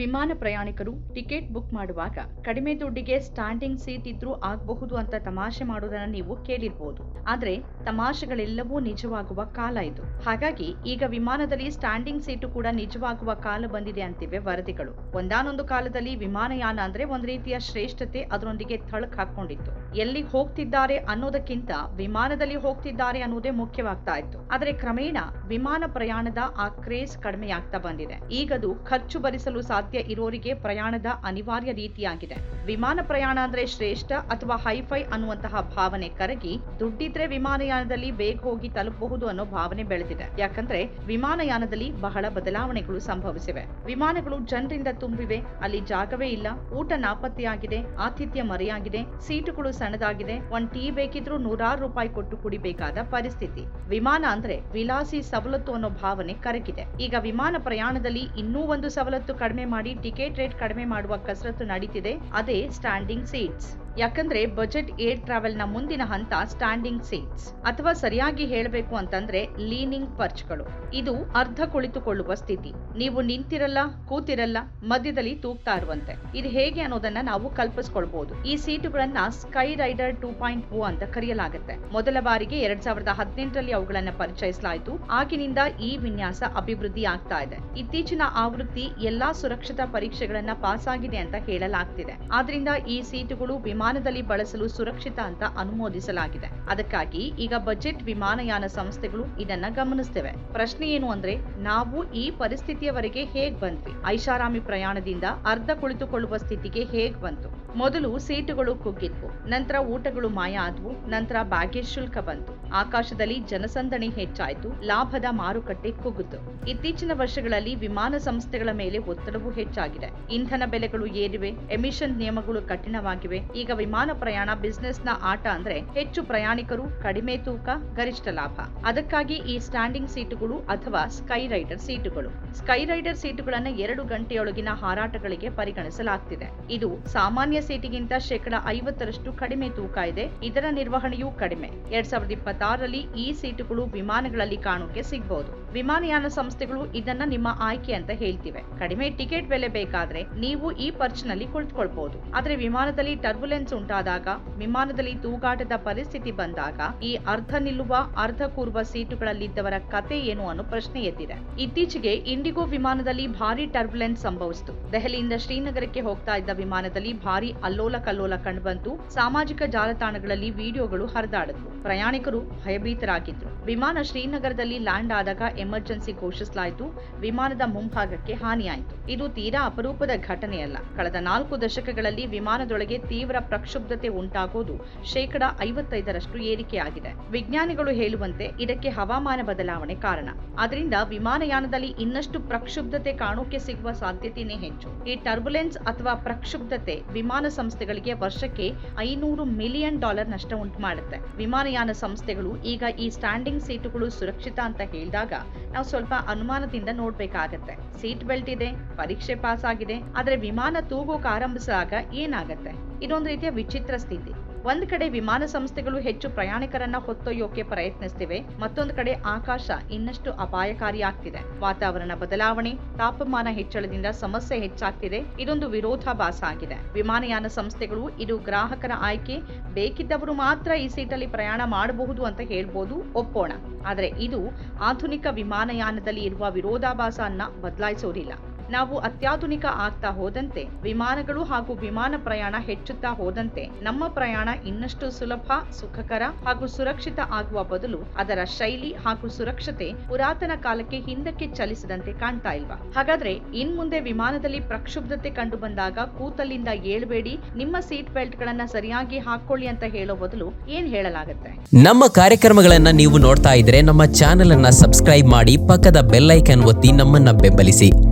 ವಿಮಾನ ಪ್ರಯಾಣಿಕರು ticket book ಮಾಡುವಾಗ ಕಡಿಮೆ ದುಡ್ಡಿಗೆ ಸ್ಟ್ಯಾಂಡಿಂಗ್ ಸೀಟ್ ಇದ್ರೂ ಆಗಬಹುದು ಅಂತ ತಮಾಷೆ ಮಾಡೋದನ್ನ ನೀವು ಕೇಳಿರ್ಬೋದು. ಆದ್ರೆ ತಮಾಷೆಗಳೆಲ್ಲವೂ ನಿಜವಾಗುವ ಕಾಲ ಇದು. ಹಾಗಾಗಿ ಈಗ ವಿಮಾನದಲ್ಲಿ ಸ್ಟ್ಯಾಂಡಿಂಗ್ ಸೀಟು ಕೂಡ ನಿಜವಾಗುವ ಕಾಲ ಬಂದಿದೆ ಅಂತಿವೆ ವರದಿಗಳು. ಒಂದಾನೊಂದು ಕಾಲದಲ್ಲಿ ವಿಮಾನಯಾನ ಅಂದ್ರೆ ಒಂದ್ ರೀತಿಯ ಶ್ರೇಷ್ಠತೆ ಅದರೊಂದಿಗೆ ಥಳಕ್ ಹಾಕೊಂಡಿತ್ತು ಎಲ್ಲಿ ಹೋಗ್ತಿದ್ದಾರೆ ಅನ್ನೋದಕ್ಕಿಂತ ವಿಮಾನದಲ್ಲಿ ಹೋಗ್ತಿದ್ದಾರೆ ಅನ್ನೋದೇ ಮುಖ್ಯವಾಗ್ತಾ ಇತ್ತು. ಆದರೆ ಕ್ರಮೇಣ ವಿಮಾನ ಪ್ರಯಾಣದ ಆ ಕ್ರೇಜ್ ಕಡಿಮೆಯಾಗ್ತಾ ಬಂದಿದೆ. ಈಗದು ಖರ್ಚು ಭರಿಸಲು ಸಾಧ್ಯ ಇರೋರಿಗೆ ಪ್ರಯಾಣದ ಅನಿವಾರ್ಯ ರೀತಿಯಾಗಿದೆ. ವಿಮಾನ ಪ್ರಯಾಣ ಅಂದ್ರೆ ಶ್ರೇಷ್ಠ ಅಥವಾ ಹೈಫೈ ಅನ್ನುವಂತಹ ಭಾವನೆ ಕರಗಿ, ದುಡ್ಡಿದ್ರೆ ವಿಮಾನಯಾನದಲ್ಲಿ ಬೇಗ ಹೋಗಿ ತಲುಪಬಹುದು ಅನ್ನೋ ಭಾವನೆ ಬೆಳೆದಿದೆ. ಯಾಕಂದ್ರೆ ವಿಮಾನಯಾನದಲ್ಲಿ ಬಹಳ ಬದಲಾವಣೆಗಳು ಸಂಭವಿಸಿವೆ. ವಿಮಾನಗಳು ಜನರಿಂದ ತುಂಬಿವೆ, ಅಲ್ಲಿ ಜಾಗವೇ ಇಲ್ಲ, ಊಟ ನಾಪತ್ತೆಯಾಗಿದೆ, ಆತಿಥ್ಯ ಮರೆಯಾಗಿದೆ, ಸೀಟುಗಳು ಸಣ್ಣದಾಗಿದೆ, ಒಂದ್ ಟೀ ಬೇಕಿದ್ರೂ ನೂರಾರು ರೂಪಾಯಿ ಕೊಟ್ಟು ಕುಡಿಬೇಕಾದ ಪರಿಸ್ಥಿತಿ. ವಿಮಾನ ಅಂದ್ರೆ ವಿಲಾಸಿ ಸವಲತ್ತು ಅನ್ನೋ ಭಾವನೆ ಕರಗಿದೆ. ಈಗ ವಿಮಾನ ಪ್ರಯಾಣದಲ್ಲಿ ಇನ್ನೂ ಒಂದು ಸವಲತ್ತು ಕಡಿಮೆ ಮಾಡಿ ಟಿಕೆಟ್ ರೇಟ್ ಕಡಿಮೆ ಮಾಡುವ ಕಸರತ್ತು ನಡೀತಿದೆ. ಅದೇ ಸ್ಟ್ಯಾಂಡಿಂಗ್ ಸೀಟ್ಸ್ ಯಾಕಂದ್ರೆ ಬಜೆಟ್ ಏರ್ ಟ್ರಾವೆಲ್ನ ಮುಂದಿನ ಹಂತ ಸ್ಟ್ಯಾಂಡಿಂಗ್ ಸೀಟ್ಸ್ ಅಥವಾ ಸರಿಯಾಗಿ ಹೇಳಬೇಕು ಅಂತಂದ್ರೆ ಲೀನಿಂಗ್ ಪರ್ಚ್ಗಳು ಇದು ಅರ್ಧ ಕುಳಿತುಕೊಳ್ಳುವ ಸ್ಥಿತಿ. ನೀವು ನಿಂತಿರಲ್ಲ, ಕೂತಿರಲ್ಲ, ಮಧ್ಯದಲ್ಲಿ ತೂಗ್ತಾ ಇರುವಂತೆ. ಇದು ಹೇಗೆ ಅನ್ನೋದನ್ನ ನಾವು ಕಲ್ಪಿಸ್ಕೊಳ್ಬಹುದು ಈ ಸೀಟುಗಳನ್ನ sky rider two point O ಅಂತ ಕರೆಯಲಾಗುತ್ತೆ. ಮೊದಲ ಬಾರಿಗೆ ಎರಡ್ ಸಾವಿರದ ಹದಿನೆಂಟರಲ್ಲಿ ಅವುಗಳನ್ನ ಪರಿಚಯಿಸಲಾಯಿತು. ಆಗಿನಿಂದ ಈ ವಿನ್ಯಾಸ ಅಭಿವೃದ್ಧಿ ಆಗ್ತಾ ಇದೆ. ಇತ್ತೀಚಿನ ಆವೃತ್ತಿ ಎಲ್ಲಾ ಸುರಕ್ಷತಾ ಪರೀಕ್ಷೆಗಳನ್ನ ಪಾಸ್ ಆಗಿದೆ ಅಂತ ಹೇಳಲಾಗ್ತಿದೆ. ಆದ್ರಿಂದ ಈ ಸೀಟುಗಳು ವಿಮಾನದಲ್ಲಿ ಬಳಸಲು ಸುರಕ್ಷಿತ ಅಂತ ಅನುಮೋದಿಸಲಾಗಿದೆ. ಅದಕ್ಕಾಗಿ ಈಗ ಬಜೆಟ್ ವಿಮಾನಯಾನ ಸಂಸ್ಥೆಗಳು ಇದನ್ನ ಗಮನಿಸ್ತಿವೆ. ಪ್ರಶ್ನೆ ಏನು ಅಂದ್ರೆ, ನಾವು ಈ ಪರಿಸ್ಥಿತಿಯವರೆಗೆ ಹೇಗ್ ಬಂದ್ವಿ? ಐಷಾರಾಮಿ ಪ್ರಯಾಣದಿಂದ ಅರ್ಧ ಕುಳಿತುಕೊಳ್ಳುವ ಸ್ಥಿತಿಗೆ ಹೇಗ್ ಬಂತು? ಮೊದಲು ಸೀಟುಗಳು ಕುಗ್ಗಿದ್ವು, ನಂತರ ಊಟಗಳು ಮಾಯ ಆದ್ವು, ನಂತರ ಬ್ಯಾಗೇಜ್ ಶುಲ್ಕ ಬಂತು. ಆಕಾಶದಲ್ಲಿ ಜನಸಂದಣಿ ಹೆಚ್ಚಾಯ್ತು, ಲಾಭದ ಮಾರುಕಟ್ಟೆ ಕುಗ್ಗಿತು. ಇತ್ತೀಚಿನ ವರ್ಷಗಳಲ್ಲಿ ವಿಮಾನ ಸಂಸ್ಥೆಗಳ ಮೇಲೆ ಒತ್ತಡವು ಹೆಚ್ಚಾಗಿದೆ. ಇಂಧನ ಬೆಲೆಗಳು ಏರಿವೆ ಎಮಿಷನ್ ನಿಯಮಗಳು ಕಠಿಣವಾಗಿವೆ. ಈಗ ವಿಮಾನ ಪ್ರಯಾಣ ಬಿಸ್ನೆಸ್ನ ಆಟ ಅಂದ್ರೆ ಹೆಚ್ಚು ಪ್ರಯಾಣಿಕರು, ಕಡಿಮೆ ತೂಕ, ಗರಿಷ್ಠ ಲಾಭ. ಅದಕ್ಕಾಗಿ ಈ ಸ್ಟ್ಯಾಂಡಿಂಗ್ ಸೀಟುಗಳು ಅಥವಾ ಸ್ಕೈ ರೈಡರ್ ಸೀಟುಗಳು ಸ್ಕೈ ರೈಡರ್ ಸೀಟುಗಳನ್ನ ಎರಡು ಗಂಟೆಯೊಳಗಿನ ಹಾರಾಟಗಳಿಗೆ ಪರಿಗಣಿಸಲಾಗ್ತಿದೆ. ಇದು ಸಾಮಾನ್ಯ ಸೀಟಿಗಿಂತ ಶೇಕಡ ಐವತ್ತರಷ್ಟು ಕಡಿಮೆ ತೂಕ ಇದೆ. ಇದರ ನಿರ್ವಹಣೆಯೂ ಕಡಿಮೆ. ಎರಡ್ ಸಾವಿರದ ಇಪ್ಪತ್ತಾರರಲ್ಲಿ ಈ ಸೀಟುಗಳು ವಿಮಾನಗಳಲ್ಲಿ ಕಾಣೋಕೆ ಸಿಗಬಹುದು ವಿಮಾನಯಾನ ಸಂಸ್ಥೆಗಳು ಇದನ್ನ ನಿಮ್ಮ ಆಯ್ಕೆ ಅಂತ ಹೇಳ್ತಿವೆ. ಕಡಿಮೆ ಟಿಕೆಟ್ ಬೆಲೆ ಬೇಕಾದ್ರೆ ನೀವು ಈ ಪರ್ಚ್ನಲ್ಲಿ ಕುಳಿತುಕೊಳ್ಬಹುದು ಆದ್ರೆ ವಿಮಾನದಲ್ಲಿ ಟರ್ಬುಲೆನ್ಸ್ ಉಂಟಾದಾಗ, ವಿಮಾನದಲ್ಲಿ ತೂಗಾಟದ ಪರಿಸ್ಥಿತಿ ಬಂದಾಗ ಈ ಅರ್ಧ ನಿಲ್ಲುವ, ಅರ್ಧ ಕೂರುವ ಸೀಟುಗಳಲ್ಲಿದ್ದವರ ಕತೆ ಏನು ಅನ್ನೋ ಪ್ರಶ್ನೆ ಎದ್ದಿದೆ. ಇತ್ತೀಚೆಗೆ ಇಂಡಿಗೋ ವಿಮಾನದಲ್ಲಿ ಭಾರಿ ಟರ್ಬುಲೆನ್ಸ್ ಸಂಭವಿಸಿತು. ದೆಹಲಿಯಿಂದ ಶ್ರೀನಗರಕ್ಕೆ ಹೋಗ್ತಾ ಇದ್ದ ವಿಮಾನದಲ್ಲಿ ಭಾರಿ ಅಲ್ಲೋಲ ಕಲ್ಲೋಲ ಕಂಡುಬಂತು ಸಾಮಾಜಿಕ ಜಾಲತಾಣಗಳಲ್ಲಿ ವಿಡಿಯೋಗಳು ಹರಿದಾಡಿದ್ವು. ಪ್ರಯಾಣಿಕರು ಭಯಭೀತರಾಗಿದ್ರು. ವಿಮಾನ ಶ್ರೀನಗರದಲ್ಲಿ ಲ್ಯಾಂಡ್ ಆದಾಗ ಎಮರ್ಜೆನ್ಸಿ ಘೋಷಿಸಲಾಯಿತು. ವಿಮಾನದ ಮುಂಭಾಗಕ್ಕೆ ಹಾನಿಯಾಯಿತು. ಇದು ತೀರಾ ಅಪರೂಪದ ಘಟನೆಯಲ್ಲ. ಕಳೆದ ನಾಲ್ಕು ದಶಕಗಳಲ್ಲಿ ವಿಮಾನದೊಳಗೆ ತೀವ್ರ ಪ್ರಕ್ಷುಬ್ಧತೆ ಉಂಟಾಗೋದು ಶೇಕಡ ಐವತ್ತೈದರಷ್ಟು ಏರಿಕೆಯಾಗಿದೆ. ವಿಜ್ಞಾನಿಗಳು ಹೇಳುವಂತೆ ಇದಕ್ಕೆ ಹವಾಮಾನ ಬದಲಾವಣೆ ಕಾರಣ. ಅದರಿಂದ ವಿಮಾನಯಾನದಲ್ಲಿ ಇನ್ನಷ್ಟು ಪ್ರಕ್ಷುಬ್ಧತೆ ಕಾಣೋಕೆ ಸಿಗುವ ಸಾಧ್ಯತೆಯೇ ಹೆಚ್ಚು. ಈ ಟರ್ಬುಲೆನ್ಸ್ ಅಥವಾ ಪ್ರಕ್ಷುಬ್ಧತೆ ವಿಮಾನ ಸಂಸ್ಥೆಗಳಿಗೆ ವರ್ಷಕ್ಕೆ ಐನೂರು ಮಿಲಿಯನ್ ಡಾಲರ್ ನಷ್ಟ ಉಂಟು ಮಾಡುತ್ತೆ. ವಿಮಾನಯಾನ ಸಂಸ್ಥೆಗಳು ಈಗ ಈ ಸ್ಟ್ಯಾಂಡಿಂಗ್ ಸೀಟುಗಳು ಸುರಕ್ಷಿತ ಅಂತ ಹೇಳಿದಾಗ ನಾವು ಸ್ವಲ್ಪ ಅನುಮಾನದಿಂದ ನೋಡ್ಬೇಕಾಗತ್ತೆ. ಸೀಟ್ ಬೆಲ್ಟ್ ಇದೆ, ಪರೀಕ್ಷೆ ಪಾಸ್ ಆಗಿದೆ, ಆದ್ರೆ ವಿಮಾನ ತೂಗೋಕ್ ಆರಂಭಿಸಿದಾಗ ಏನಾಗತ್ತೆ? ಇದೊಂದು ರೀತಿಯ ವಿಚಿತ್ರ ಸ್ಥಿತಿ. ಒಂದ್ ಕಡೆ ವಿಮಾನ ಸಂಸ್ಥೆಗಳು ಹೆಚ್ಚು ಪ್ರಯಾಣಿಕರನ್ನ ಹೊತ್ತೊಯ್ಯೋಕೆ ಪ್ರಯತ್ನಿಸ್ತಿವೆ, ಮತ್ತೊಂದು ಕಡೆ ಆಕಾಶ ಇನ್ನಷ್ಟು ಅಪಾಯಕಾರಿಯಾಗ್ತಿದೆ. ವಾತಾವರಣ ಬದಲಾವಣೆ, ತಾಪಮಾನ ಹೆಚ್ಚಳದಿಂದ ಸಮಸ್ಯೆ ಹೆಚ್ಚಾಗ್ತಿದೆ, ಇದೊಂದು ವಿರೋಧಾಭಾಸ ಆಗಿದೆ. ವಿಮಾನಯಾನ ಸಂಸ್ಥೆಗಳು ಇದು ಗ್ರಾಹಕರ ಆಯ್ಕೆ, ಬೇಕಿದ್ದವರು ಮಾತ್ರ ಈ ಸೀಟಲ್ಲಿ ಪ್ರಯಾಣ ಮಾಡಬಹುದು ಅಂತ ಹೇಳ್ಬೋದು, ಒಪ್ಪೋಣ. ಆದರೆ ಇದು ಆಧುನಿಕ ವಿಮಾನಯಾನದಲ್ಲಿ ಇರುವ ವಿರೋಧಾಭಾಸ ಅನ್ನ ಬದಲಾಯಿಸೋದಿಲ್ಲ. ನಾವು ಅತ್ಯಾಧುನಿಕ ಆಗ್ತಾ ಹೋದಂತೆ, ವಿಮಾನಗಳು ಹಾಗೂ ವಿಮಾನ ಪ್ರಯಾಣ ಹೆಚ್ಚುತ್ತಾ ಹೋದಂತೆ, ನಮ್ಮ ಪ್ರಯಾಣ ಇನ್ನಷ್ಟು ಸುಲಭ, ಸುಖಕರ ಹಾಗೂ ಸುರಕ್ಷಿತ ಆಗುವ ಬದಲು ಅದರ ಶೈಲಿ ಹಾಗೂ ಸುರಕ್ಷತೆ ಪುರಾತನ ಕಾಲಕ್ಕೆ ಹಿಂದಕ್ಕೆ ಚಲಿಸದಂತೆ ಕಾಣ್ತಾ ಇಲ್ವಾ? ಹಾಗಾದ್ರೆ ಇನ್ ಮುಂದೆ ವಿಮಾನದಲ್ಲಿ ಪ್ರಕ್ಷುಬ್ಧತೆ ಕಂಡು ಬಂದಾಗ ಕೂತಲ್ಲಿಂದ ಏಳ್ಬೇಡಿ, ನಿಮ್ಮ ಸೀಟ್ ಬೆಲ್ಟ್ ಗಳನ್ನ ಸರಿಯಾಗಿ ಹಾಕೊಳ್ಳಿ ಅಂತ ಹೇಳೋ ಬದಲು ಏನ್ ಹೇಳಲಾಗುತ್ತೆ? ನಮ್ಮ ಕಾರ್ಯಕ್ರಮಗಳನ್ನ ನೀವು ನೋಡ್ತಾ ಇದ್ರೆ ನಮ್ಮ ಚಾನೆಲ್ ಅನ್ನ ಸಬ್ಸ್ಕ್ರೈಬ್ ಮಾಡಿ, ಪಕ್ಕದ ಬೆಲ್ ಐಕನ್ ಒತ್ತಿ ನಮ್ಮನ್ನ ಬೆಂಬಲಿಸಿ.